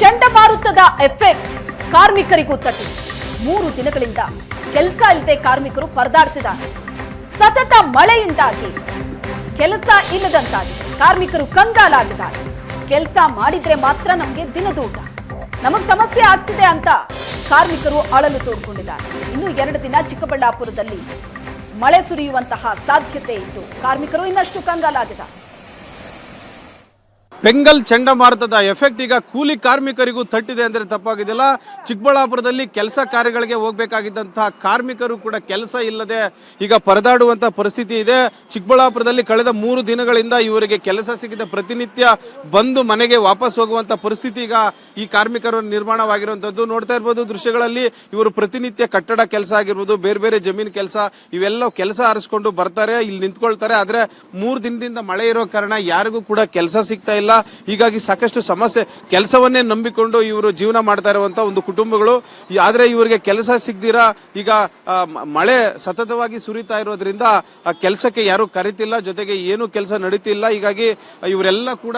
ಚಂಡಮಾರುತದ ಎಫೆಕ್ಟ್ ಕಾರ್ಮಿಕರಿಗೂ ತಟ್ಟಿ. ಮೂರು ದಿನಗಳಿಂದ ಕೆಲಸ ಇಲ್ಲದೆ ಕಾರ್ಮಿಕರು ಪರದಾಡ್ತಿದ್ದಾರೆ. ಸತತ ಮಳೆಯಿಂದಾಗಿ ಕೆಲಸ ಇಲ್ಲದಂತಾಗಿ ಕಾರ್ಮಿಕರು ಕಂಗಾಲಾಗಿದ್ದಾರೆ. ಕೆಲಸ ಮಾಡಿದ್ರೆ ಮಾತ್ರ ನಮಗೆ ದಿನದೂಟ. ನಮಗ್ ಸಮಸ್ಯೆ ಆಗ್ತಿದೆ ಅಂತ ಕಾರ್ಮಿಕರು ಅಳಲು ತೋಡ್ಕೊಂಡಿದ್ದಾರೆ. ಇನ್ನು ಎರಡು ದಿನ ಚಿಕ್ಕಬಳ್ಳಾಪುರದಲ್ಲಿ ಮಳೆ ಸುರಿಯುವಂತಹ ಸಾಧ್ಯತೆ ಇದ್ದು ಕಾರ್ಮಿಕರು ಇನ್ನಷ್ಟು ಕಂಗಾಲಾಗಿದ್ದಾರೆ. ಬೆಂಗಲ್ ಚಂಡಮಾರುತದ ಎಫೆಕ್ಟ್ ಈಗ ಕೂಲಿ ಕಾರ್ಮಿಕರಿಗೂ ತಟ್ಟಿದೆ ಅಂದರೆ ತಪ್ಪಾಗಿದೆಯಲ್ಲ ಚಿಕ್ಕಬಳ್ಳಾಪುರದಲ್ಲಿ ಕೆಲಸ ಕಾರ್ಯಗಳಿಗೆ ಹೋಗಬೇಕಾಗಿದ್ದಂತಹ ಕಾರ್ಮಿಕರು ಕೂಡ ಕೆಲಸ ಇಲ್ಲದೆ ಈಗ ಪರದಾಡುವಂಥ ಪರಿಸ್ಥಿತಿ ಇದೆ. ಚಿಕ್ಕಬಳ್ಳಾಪುರದಲ್ಲಿ ಕಳೆದ ಮೂರು ದಿನಗಳಿಂದ ಇವರಿಗೆ ಕೆಲಸ ಸಿಗಿದ ಪ್ರತಿನಿತ್ಯ ಬಂದು ಮನೆಗೆ ವಾಪಸ್ ಹೋಗುವಂಥ ಪರಿಸ್ಥಿತಿ ಈಗ ಈ ಕಾರ್ಮಿಕರು ನಿರ್ಮಾಣವಾಗಿರುವಂಥದ್ದು ನೋಡ್ತಾ ಇರ್ಬೋದು ದೃಶ್ಯಗಳಲ್ಲಿ ಇವರು ಪ್ರತಿನಿತ್ಯ ಕಟ್ಟಡ ಕೆಲಸ ಆಗಿರ್ಬೋದು, ಬೇರೆ ಬೇರೆ ಜಮೀನು ಕೆಲಸ, ಇವೆಲ್ಲ ಕೆಲಸ ಆರಿಸ್ಕೊಂಡು ಬರ್ತಾರೆ, ಇಲ್ಲಿ ನಿಂತ್ಕೊಳ್ತಾರೆ. ಆದರೆ ಮೂರು ದಿನದಿಂದ ಮಳೆ ಇರೋ ಕಾರಣ ಯಾರಿಗೂ ಕೂಡ ಕೆಲಸ ಸಿಗ್ತಾ ಇಲ್ಲ. ಹೀಗಾಗಿ ಸಾಕಷ್ಟು ಸಮಸ್ಯೆ. ಕೆಲಸವನ್ನೇ ನಂಬಿಕೊಂಡು ಇವರು ಜೀವನ ಮಾಡ್ತಾ ಇರುವಂತ ಒಂದು ಕುಟುಂಬಗಳು. ಆದರೆ ಇವರಿಗೆ ಕೆಲಸ ಸಿಗ್ದಿರಾ? ಈಗ ಮಳೆ ಸತತವಾಗಿ ಸುರಿತಾ ಇರೋದ್ರಿಂದ ಕೆಲಸಕ್ಕೆ ಯಾರು ಕರಿತಿಲ್ಲ. ಜೊತೆಗೆ ಏನು ಕೆಲಸ ನಡೀತಿಲ್ಲ. ಹೀಗಾಗಿ ಇವರೆಲ್ಲ ಕೂಡ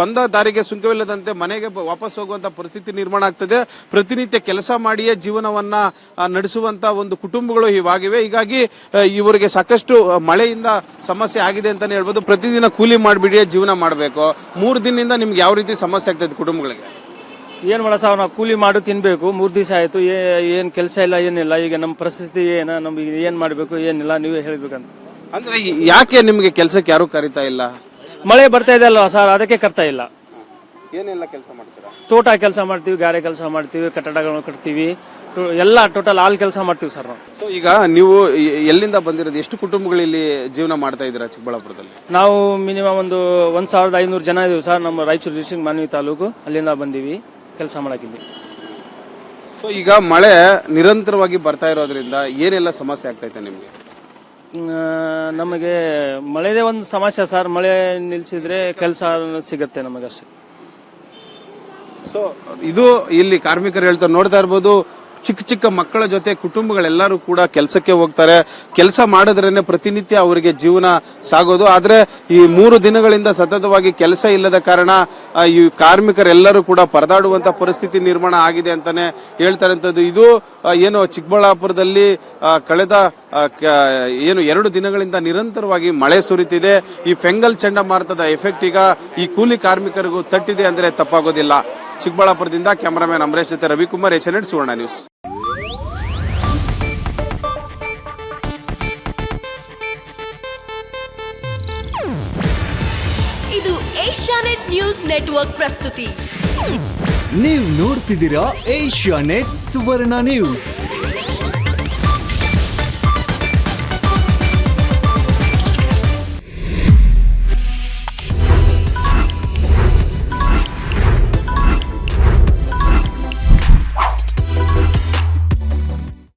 ಬಂದ ದಾರಿಗೆ ಸುಂಕವಿಲ್ಲದಂತೆ ಮನೆಗೆ ವಾಪಸ್ ಹೋಗುವಂತ ಪರಿಸ್ಥಿತಿ ನಿರ್ಮಾಣ ಆಗ್ತದೆ. ಪ್ರತಿನಿತ್ಯ ಕೆಲಸ ಮಾಡಿಯೇ ಜೀವನವನ್ನ ನಡೆಸುವಂತ ಒಂದು ಕುಟುಂಬಗಳು ಇವಾಗಿವೆ. ಹೀಗಾಗಿ ಇವರಿಗೆ ಸಾಕಷ್ಟು ಮಳೆಯಿಂದ ಸಮಸ್ಯೆ ಆಗಿದೆ ಅಂತಾನೆ ಹೇಳ್ಬೋದು. ಪ್ರತಿದಿನ ಕೂಲಿ ಮಾಡಿಬಿಡಿಯೇ ಜೀವನ ಮಾಡಬೇಕು. ಮೂರು ದಿನದಿಂದ ನಿಮ್ಗೆ ಯಾವ ರೀತಿ ಸಮಸ್ಯೆ ಆಗ್ತದೆ ಕುಟುಂಬಗಳಿಗೆ? ಏನು ಮಾಡ ಸಾವ್ ನಾವು ಕೂಲಿ ಮಾಡಿ ತಿನ್ಬೇಕು ಮೂರು ದಿವಸ ಆಯಿತು ಏನು ಕೆಲಸ ಇಲ್ಲ ಏನಿಲ್ಲ ಈಗ ನಮ್ಮ ಪರಿಸ್ಥಿತಿ ಏನ ನಮಗೆ ಏನು ಮಾಡಬೇಕು ಏನಿಲ್ಲ ನೀವೇ ಹೇಳಬೇಕಂತ. ಅಂದ್ರೆ ಯಾಕೆ ನಿಮಗೆ ಕೆಲಸಕ್ಕೆ ಯಾರು ಕರಿತಾ ಇಲ್ಲ? ಮಳೆ ಬರ್ತಾ ಇದೆ ಅಲ್ವಾ ಸರ್ ಅದಕ್ಕೆ ಕರ್ತಾ ಇಲ್ಲ. ಏನೆಲ್ಲ ಕೆಲಸ ಮಾಡ್ತೀರಾ? ತೋಟ ಕೆಲಸ ಮಾಡ್ತೀವಿ ಗಾರೆ ಕೆಲಸ ಮಾಡ್ತೀವಿ ಕಟ್ಟಡಗಳನ್ನು ಕಟ್ತೀವಿ ಟೋ- ಎಲ್ಲ ಟೋಟಲ್ ಆಲ್ ಕೆಲಸ ಮಾಡ್ತೀವಿ ಸರ್ ನಾವು. ಸೊ ಈಗ ನೀವು ಎ- ಎಲ್ಲಿಂದ ಬಂದಿರೋದು? ಎಷ್ಟು ಕುಟುಂಬಗಳು ಇಲ್ಲಿ ಜೀವನ ಮಾಡ್ತಾ ಇದ್ದೀರಾ ಚಿಕ್ಕಬಳ್ಳಾಪುರದಲ್ಲಿ? ನಾವು ಮಿನಿಮಮ್ ಒಂದು ಒಂದು ಸಾವಿರದ ಐನೂರು ಜನ ಇದೀವಿ ಸರ್ ನಮ್ಮ ರಾಯಚೂರು ಡಿಸ್ಟ್ರಿಕ್ಟ್ ಮಾನ್ವಿ ತಾಲೂಕು. ಅಲ್ಲಿಂದ ಬಂದೀವಿ ಕೆಲಸ ಮಾಡಕ್ಕಿಲ್ಲಿ ಸೊ ಈಗ ಮಳೆ ನಿರಂತರವಾಗಿ ಬರ್ತಾ ಇರೋದ್ರಿಂದ ಏನೆಲ್ಲ ಸಮಸ್ಯೆ ಆಗ್ತೈತೆ ನಿಮಗೆ? ನಮಗೆ ಮಳೆದೇ ಒಂದು ಸಮಸ್ಯೆ ಸರ್ ಮಳೆ ನಿಲ್ಸಿದ್ರೆ ಕೆಲಸ ಸಿಗತ್ತೆ ನಮಗಷ್ಟೇ. ಸೊ ಇದು ಇಲ್ಲಿ ಕಾರ್ಮಿಕರು ಹೇಳ್ತಾರೆ ನೋಡ್ತಾ ಇರ್ಬೋದು, ಚಿಕ್ಕ ಚಿಕ್ಕ ಮಕ್ಕಳ ಜೊತೆ ಕುಟುಂಬಗಳೆಲ್ಲರೂ ಕೂಡ ಕೆಲಸಕ್ಕೆ ಹೋಗ್ತಾರೆ. ಕೆಲಸ ಮಾಡಿದ್ರೇನೆ ಪ್ರತಿನಿತ್ಯ ಅವರಿಗೆ ಜೀವನ ಸಾಗೋದು. ಆದರೆ ಈ ಮೂರು ದಿನಗಳಿಂದ ಸತತವಾಗಿ ಕೆಲಸ ಇಲ್ಲದ ಕಾರಣ ಈ ಕಾರ್ಮಿಕರೆಲ್ಲರೂ ಕೂಡ ಪರದಾಡುವಂತ ಪರಿಸ್ಥಿತಿ ನಿರ್ಮಾಣ ಆಗಿದೆ ಅಂತಾನೆ ಹೇಳ್ತಾರೆ ಅಂತದ್ದು ಇದು ಏನು ಚಿಕ್ಕಬಳ್ಳಾಪುರದಲ್ಲಿ ಕಳೆದ ಏನು ಎರಡು ದಿನಗಳಿಂದ ನಿರಂತರವಾಗಿ ಮಳೆ ಸುರಿತಿದೆ. ಈ ಫೆಂಗಲ್ ಚಂಡಮಾರುತದ ಎಫೆಕ್ಟ್ ಈಗ ಈ ಕೂಲಿ ಕಾರ್ಮಿಕರಿಗೂ ತಟ್ಟಿದೆ ಅಂದ್ರೆ ತಪ್ಪಾಗೋದಿಲ್ಲ. ಚಿಕ್ಕಬಳ್ಳಾಪುರದಿಂದ ಕ್ಯಾಮರಾಮನ್ ಅಮರೇಶ್ ಜೊತೆ Ravikumar H N Suvarna news. ಇದು ಏಷ್ಯಾನೆಟ್ ನ್ಯೂಸ್ ನೆಟ್ವರ್ಕ್ ಪ್ರಸ್ತುತಿ. ನೀವು ನೋಡ್ತಿದ್ದೀರಾ ಏಷ್ಯಾನೆಟ್ ಸುವರ್ಣ ನ್ಯೂಸ್.